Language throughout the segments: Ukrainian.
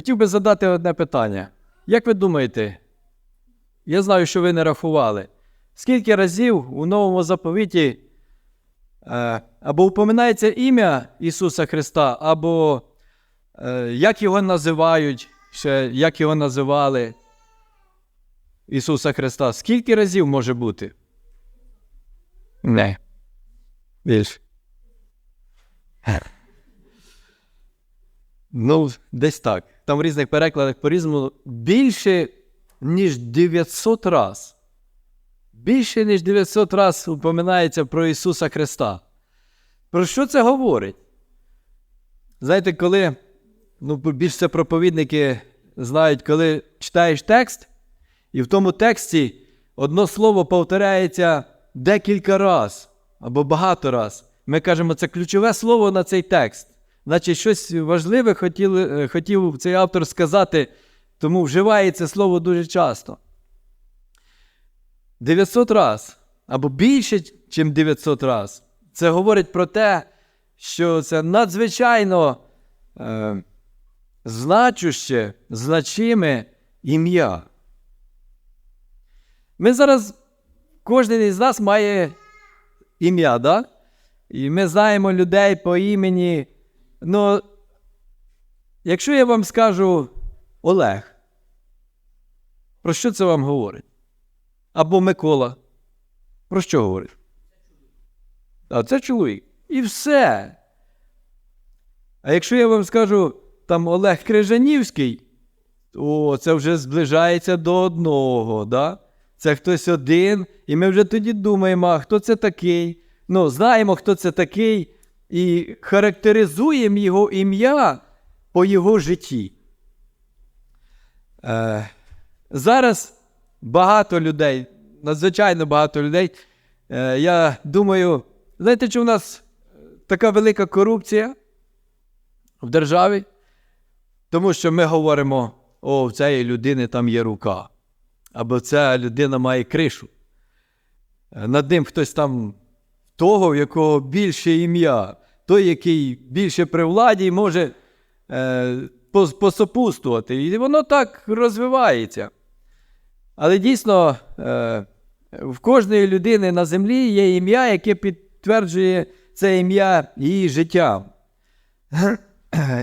Хотів би задати одне питання. Як ви думаєте, я знаю, що ви не рахували, скільки разів у новому заповіті е, або упоминається ім'я Ісуса Христа, або е, як його називають, ще як його називали Ісуса Христа? Скільки разів може бути? Не. Більше. Ну, десь так. Там в різних перекладах по-різному більше, ніж 900 раз. Більше, ніж 900 раз упоминається про Ісуса Христа. Про що це говорить? Знаєте, коли, ну, більш це проповідники знають, коли читаєш текст, і в тому тексті одно слово повторяється декілька раз або багато раз. Ми кажемо, це ключове слово на цей текст. Значить, щось важливе хотіли, е, хотів цей автор сказати, тому вживає це слово дуже часто. 900 раз або більше, ніж 900 раз. Це говорить про те, що це надзвичайно е, значуще, значиме ім'я. Ми зараз, кожен із нас має ім'я, да? і ми знаємо людей по імені. Ну, якщо я вам скажу Олег, про що це вам говорить? Або Микола. Про що говорить? А це чоловік. І все. А якщо я вам скажу там Олег Крижанівський, о, це вже зближається до одного. Да? Це хтось один, і ми вже тоді думаємо, а хто це такий. Ну, знаємо, хто це такий, і характеризуємо його ім'я по його житті. Е, зараз багато людей, надзвичайно багато людей. Е, я думаю, знаєте, чи у нас така велика корупція в державі? Тому що ми говоримо, о, в цієї людини там є рука, або ця людина має кришу. Е, Над ним хтось там того, в якого більше ім'я, той, який більше при владі, може е, посопутствувати. І воно так розвивається. Але дійсно, е, в кожної людини на землі є ім'я, яке підтверджує це ім'я її життя.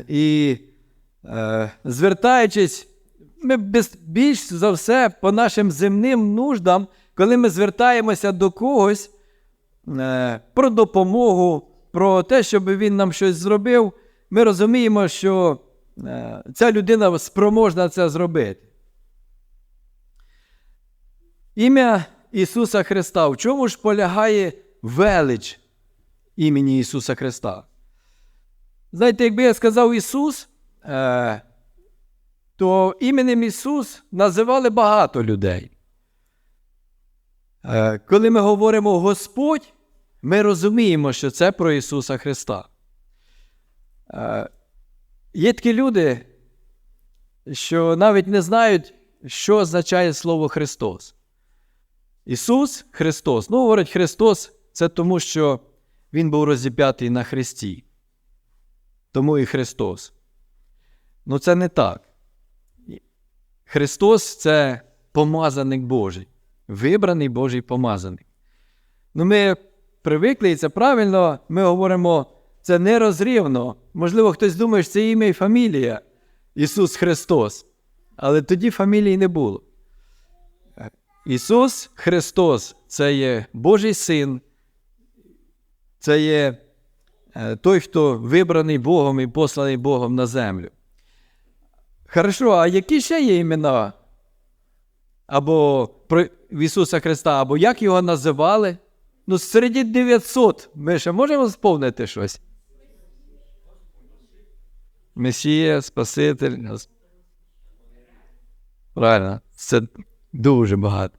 І е, звертаючись, ми більш за все по нашим земним нуждам, коли ми звертаємося до когось е, про допомогу, про те, щоб він нам щось зробив, ми розуміємо, що е, ця людина спроможна це зробити. Ім'я Ісуса Христа. В чому ж полягає велич імені Ісуса Христа? Знаєте, якби я сказав Ісус, е, то іменем Ісус називали багато людей. Е, коли ми говоримо Господь, ми розуміємо, що це про Ісуса Христа. Е, є такі люди, що навіть не знають, що означає слово Христос. Ісус Христос. Ну, говорить Христос, це тому, що Він був розіп'ятий на Христі. Тому і Христос. Ну, це не так. Христос це помазаник Божий, вибраний Божий помазаник. Ну, ми привикли, і це правильно, ми говоримо, це нерозрівно. Можливо, хтось думає, що це ім'я і фамілія Ісус Христос. Але тоді фамілії не було. Ісус Христос це є Божий Син, це є е, той, хто вибраний Богом і посланий Богом на землю. Хорошо, а які ще є імена? Або про Ісуса Христа, або як його називали? Ну, серед 900 ми ще можемо сповнити щось? Месія, Спаситель. Правильно, це дуже багато.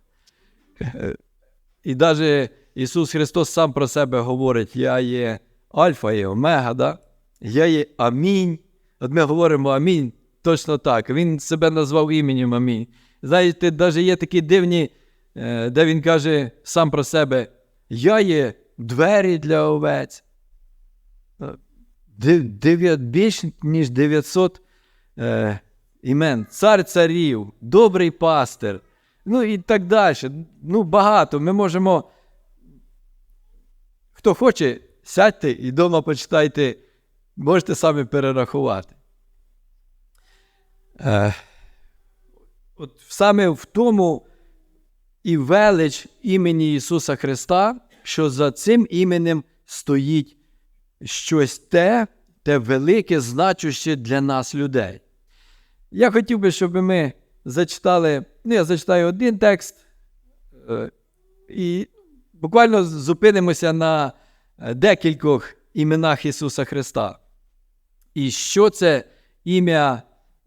І навіть Ісус Христос сам про себе говорить: Я є Альфа і Омега, да? я є Амінь. От ми говоримо Амінь точно так. Він себе назвав іменем Амінь. Знаєте, навіть є такі дивні, е, де він каже сам про себе: Я є двері для овець. Е, Більш ніж 900 е, імен, цар царів, добрий пастир, ну і так далі. Ну, багато. Ми можемо. Хто хоче, сядьте і вдома почитайте, можете самі перерахувати. Е, от саме в тому і велич імені Ісуса Христа, що за цим іменем стоїть щось те, те велике, значуще для нас людей. Я хотів би, щоб ми зачитали, ну, я зачитаю один текст, е, і буквально зупинимося на е, декількох іменах Ісуса Христа. І що це ім'я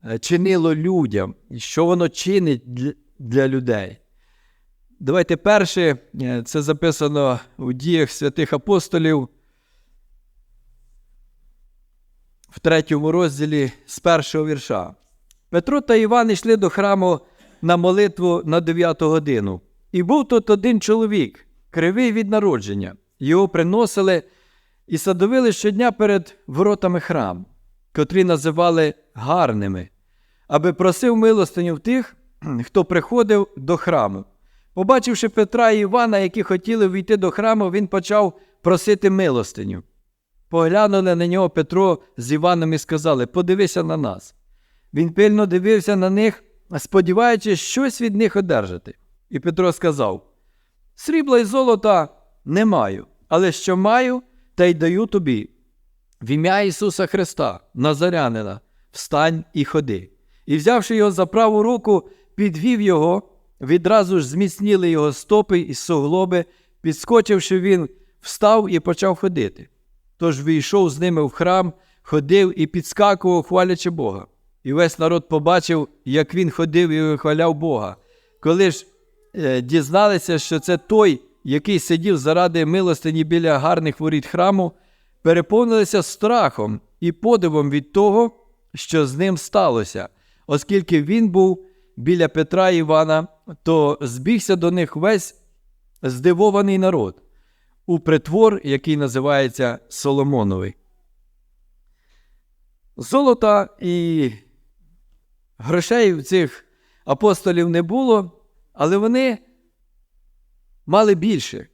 е, чинило людям, і що воно чинить для, для людей. Давайте перше, це записано у діях святих апостолів в третьому розділі з першого вірша. Петро та Іван йшли до храму на молитву на 9 годину. І був тут один чоловік, кривий від народження. Його приносили і садовили щодня перед воротами храму, котрі називали гарними, аби просив милостиню в тих, хто приходив до храму. Побачивши Петра і Івана, які хотіли війти до храму, він почав просити милостиню. Поглянули на нього Петро з Іваном і сказали: Подивися на нас. Він пильно дивився на них, сподіваючись щось від них одержати. І Петро сказав: Срібла й золота не маю, але що маю, та й даю тобі. В ім'я Ісуса Христа, Назарянина, встань і ходи. І, взявши його за праву руку, підвів його, відразу ж зміцніли його стопи і суглоби, підскочивши, він встав і почав ходити. Тож війшов з ними в храм, ходив і підскакував, хвалячи Бога. І весь народ побачив, як він ходив і вихваляв Бога. Коли ж е, дізналися, що це той, який сидів заради милостині біля гарних воріт храму, переповнилися страхом і подивом від того, що з ним сталося, оскільки він був біля Петра і Івана, то збігся до них весь здивований народ у притвор, який називається Соломоновий. Золота і грошей в цих апостолів не було, але вони мали більше.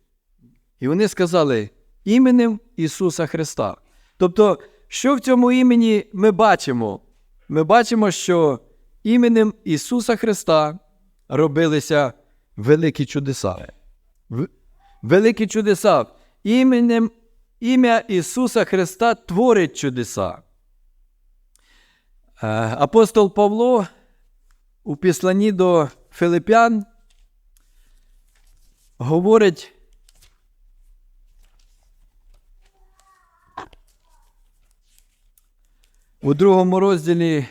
І вони сказали іменем Ісуса Христа. Тобто, що в цьому імені ми бачимо? Ми бачимо, що іменем Ісуса Христа робилися великі чудеса. Великі чудеса. Іменем ім'я Ісуса Христа творить чудеса. Е, Апостол Павло у післанні до Филипян говорить. У другому розділі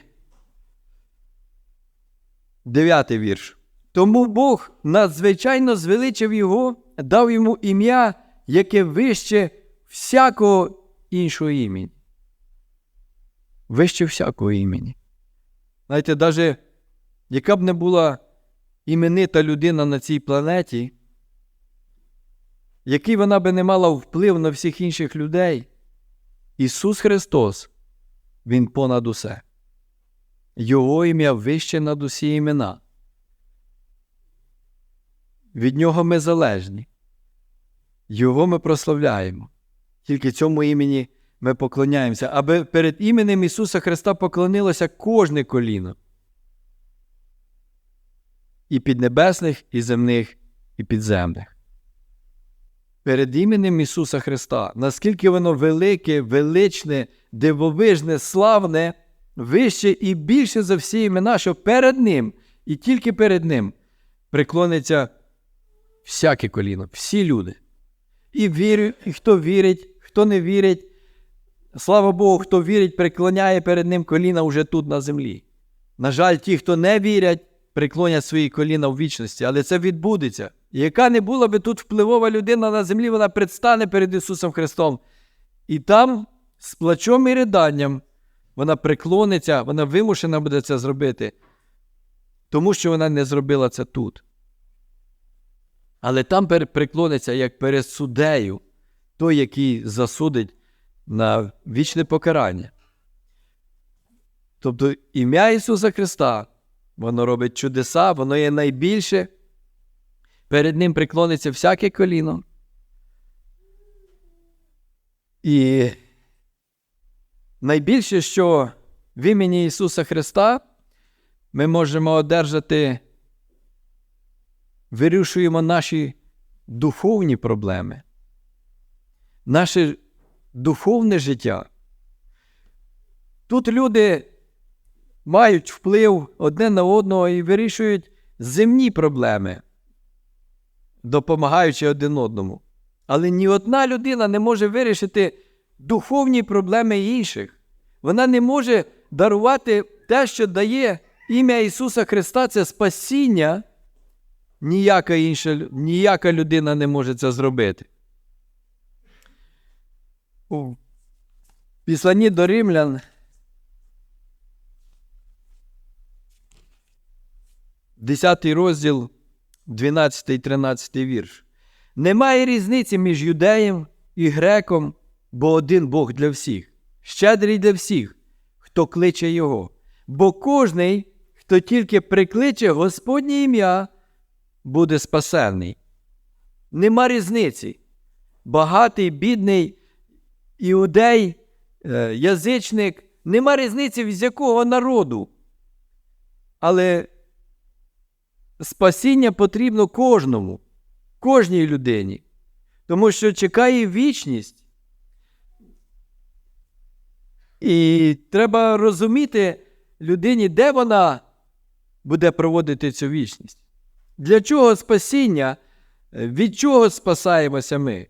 дев'ятий вірш. Тому Бог надзвичайно звеличив його, дав йому ім'я, яке вище всякого іншого імені. Вище всякого імені. Знаєте, навіть яка б не була іменита людина на цій планеті, який вона би не мала вплив на всіх інших людей, Ісус Христос, Він понад усе. Його ім'я вище над усі імена. Від нього ми залежні. Його ми прославляємо. Тільки цьому імені ми поклоняємося, аби перед іменем Ісуса Христа поклонилося кожне коліно. І піднебесних, і земних, і підземних. Перед іменем Ісуса Христа, наскільки воно велике, величне, дивовижне, славне, вище і більше за всі імена, що перед Ним і тільки перед Ним приклониться всяке коліно, всі люди. І вірю, і хто вірить, хто не вірить. Слава Богу, хто вірить, преклоняє перед ним коліна вже тут на землі. На жаль, ті, хто не вірять, преклонять свої коліна в вічності, але це відбудеться. Яка не була би тут впливова людина на землі, вона предстане перед Ісусом Христом. І там з плачом і риданням вона преклониться, вона вимушена буде це зробити, тому що вона не зробила це тут. Але там преклониться як перед суддею, той, який засудить на вічне покарання. Тобто ім'я Ісуса Христа, воно робить чудеса, воно є найбільше. Перед Ним приклониться всяке коліно. І найбільше, що в імені Ісуса Христа ми можемо одержати, вирішуємо наші духовні проблеми, наше духовне життя. Тут люди мають вплив одне на одного і вирішують земні проблеми, допомагаючи один одному. Але ні одна людина не може вирішити духовні проблеми інших. Вона не може дарувати те, що дає ім'я Ісуса Христа, це спасіння. Ніяка інша ніяка людина не може це зробити. У післанні до римлян 10 розділ, 12 13 вірш. Немає різниці між юдеєм і греком, бо один Бог для всіх, щедрий для всіх, хто кличе Його. Бо кожний, хто тільки прикличе Господнє ім'я, буде спасенний. Нема різниці. Багатий, бідний, іудей, е, язичник, нема різниці з якого народу. Але спасіння потрібно кожному, кожній людині, тому що чекає вічність. І треба розуміти людині, де вона буде проводити цю вічність. Для чого спасіння? Від чого спасаємося ми?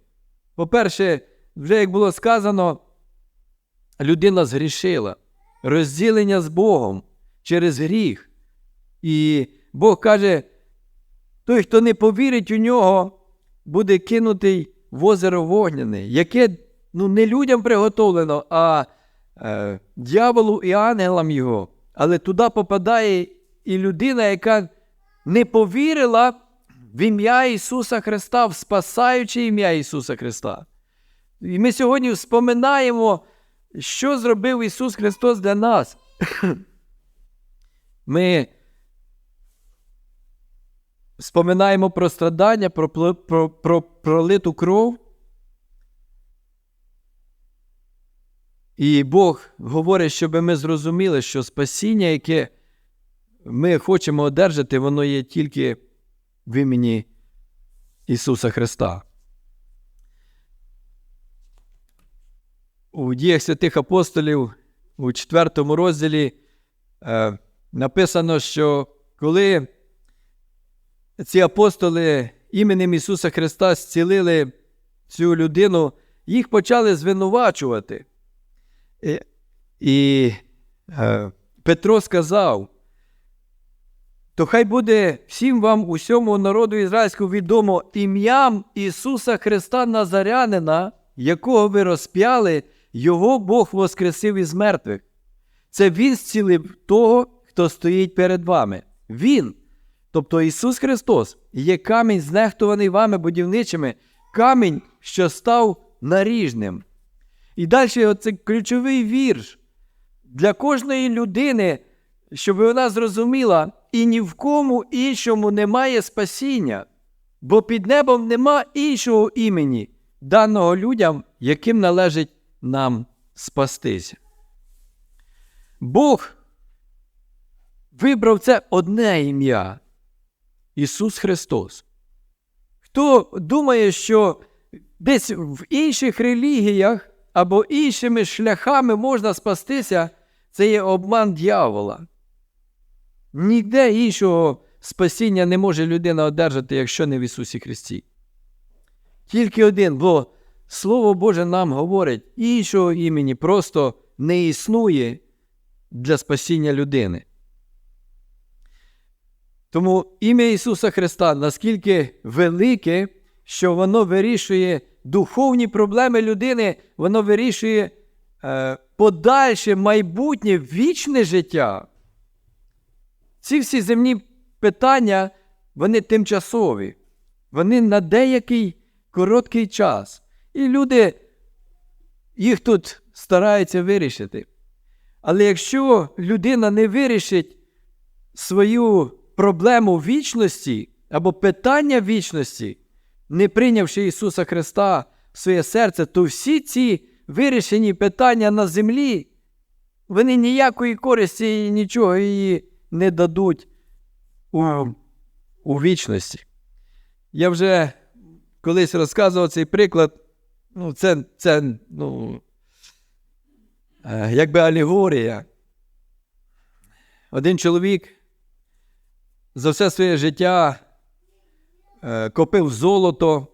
По-перше, вже як було сказано, людина згрішила, розділення з Богом через гріх. І Бог каже: той, хто не повірить у нього, буде кинутий в озеро вогняне, яке ну, не людям приготовлено, а е, дьяволу і ангелам його. Але туди попадає і людина, яка не повірила в ім'я Ісуса Христа, в спасаюче ім'я Ісуса Христа. І ми сьогодні вспоминаємо, що зробив Ісус Христос для нас. Ми споминаємо про страдання, про, про, про пролиту кров. І Бог говорить, щоб ми зрозуміли, що спасіння, яке ми хочемо одержати, воно є тільки в імені Ісуса Христа. У діях святих апостолів у 4 розділі е, написано, що коли ці апостоли іменем Ісуса Христа зцілили цю людину, їх почали звинувачувати. І, і е, Петро сказав, то хай буде всім вам, усьому народу ізраїльському відомо ім'ям Ісуса Христа Назарянина, якого ви розп'яли, Його Бог воскресив із мертвих. Це Він зцілив того, хто стоїть перед вами. Він, тобто Ісус Христос, є камінь, знехтуваний вами будівничими, камінь, що став наріжним. І далі оце ключовий вірш для кожної людини, щоб вона зрозуміла, і ні в кому іншому немає спасіння, бо під небом нема іншого імені, даного людям, яким належить нам спастися. Бог вибрав це одне ім'я Ісус Христос. Хто думає, що десь в інших релігіях або іншими шляхами можна спастися, це є обман дьявола. Ніде іншого спасіння не може людина одержати, якщо не в Ісусі Христі. Тільки один, бо Слово Боже нам говорить, іншого імені просто не існує для спасіння людини. Тому ім'я Ісуса Христа наскільки велике, що воно вирішує духовні проблеми людини, воно вирішує е, подальше майбутнє вічне життя. Ці всі земні питання, вони тимчасові, вони на деякий короткий час. І люди їх тут стараються вирішити. Але якщо людина не вирішить свою проблему вічності або питання вічності, не прийнявши Ісуса Христа в своє серце, то всі ці вирішені питання на землі, вони ніякої користі і нічого її не дадуть у, у вічності. Я вже колись розказував цей приклад. Ну, це, це ну, е, якби алегорія. Один чоловік за все своє життя копив золото,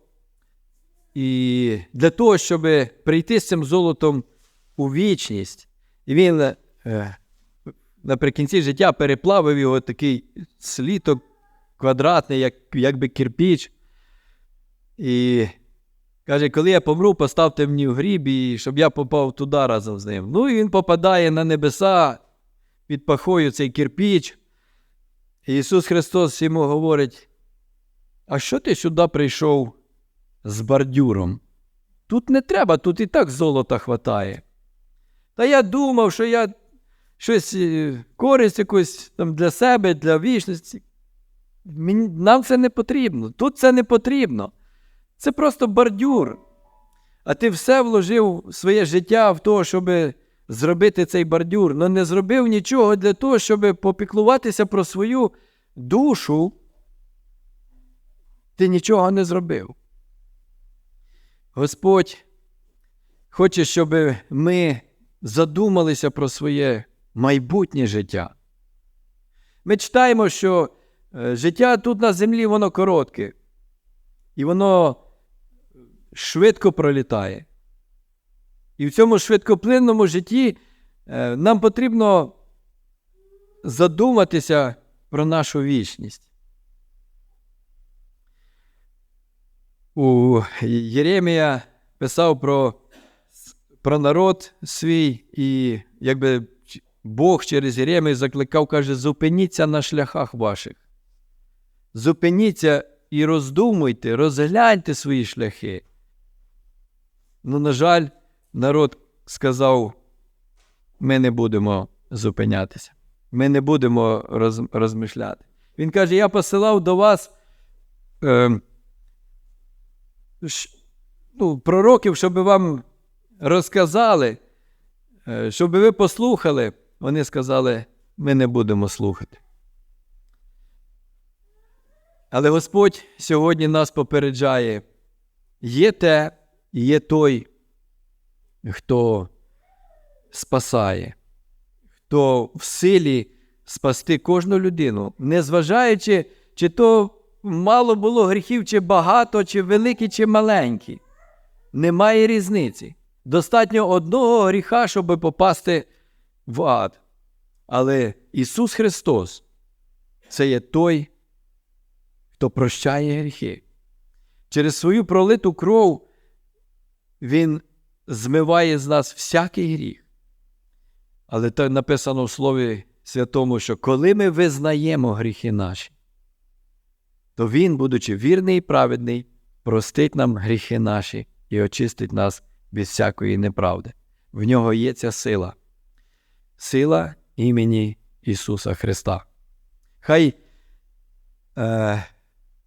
і для того, щоб прийти з цим золотом у вічність, і він е, наприкінці життя переплавив його такий сліток квадратний, як, якби кирпіч. І каже, коли я помру, поставте мені в гріб, і щоб я попав туди разом з ним. Ну і він попадає на небеса під пахою цей кирпіч. І Ісус Христос йому говорить: а що ти сюди прийшов з бордюром? Тут не треба, тут і так золота хватає. Та я думав, що я щось е, користь якусь там для себе, для вічності. Нам це не потрібно. Тут це не потрібно. Це просто бордюр. А ти все вложив своє життя в те, щоб зробити цей бордюр, але не зробив нічого для того, щоб попіклуватися про свою душу. Ти нічого не зробив. Господь хоче, щоб ми задумалися про своє майбутнє життя. Ми читаємо, що е, життя тут на землі, воно коротке, і воно швидко пролітає. І в цьому швидкоплинному житті е, нам потрібно задуматися про нашу вічність. У Єремія писав про, про народ свій, і якби Бог через Єремію закликав, каже: зупиніться на шляхах ваших. Зупиніться і роздумуйте, розгляньте свої шляхи. Ну, на жаль, народ сказав: ми не будемо зупинятися, ми не будемо роз, розмишляти. Він каже: Я посилав до вас е, ну, пророків, щоб вам розказали, е, щоб ви послухали. Вони сказали, ми не будемо слухати. Але Господь сьогодні нас попереджає: є те, є той, хто спасає, хто в силі спасти кожну людину, незважаючи, чи то мало було гріхів, чи багато, чи великі, чи маленькі. Немає різниці. Достатньо одного гріха, щоб попасти в ад. Але Ісус Христос це є той, хто прощає гріхи. Через свою пролиту кров Він змиває з нас всякий гріх. Але так написано в Слові Святому, що коли ми визнаємо гріхи наші, то Він, будучи вірний і праведний, простить нам гріхи наші і очистить нас від всякої неправди. В нього є ця сила. Сила імені Ісуса Христа. Хай е,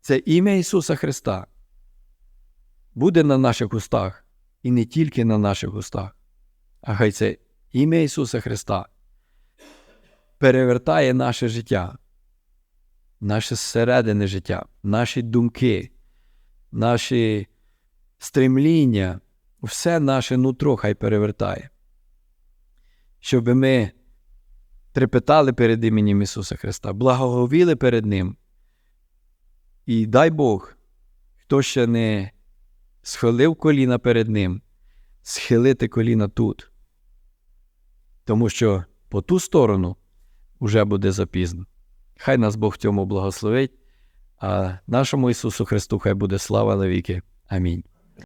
це ім'я Ісуса Христа буде на наших устах і не тільки на наших устах, а хай це ім'я Ісуса Христа перевертає наше життя, наше зсередини життя, наші думки, наші стремління, все наше нутро хай перевертає, щоб ми трепетали перед іменем Ісуса Христа, благоговіли перед Ним. І дай Бог, хто ще не схилив коліна перед Ним, схилити коліна тут. Тому що по ту сторону вже буде запізно. Хай нас Бог в цьому благословить, а нашому Ісусу Христу хай буде слава навіки. Амінь.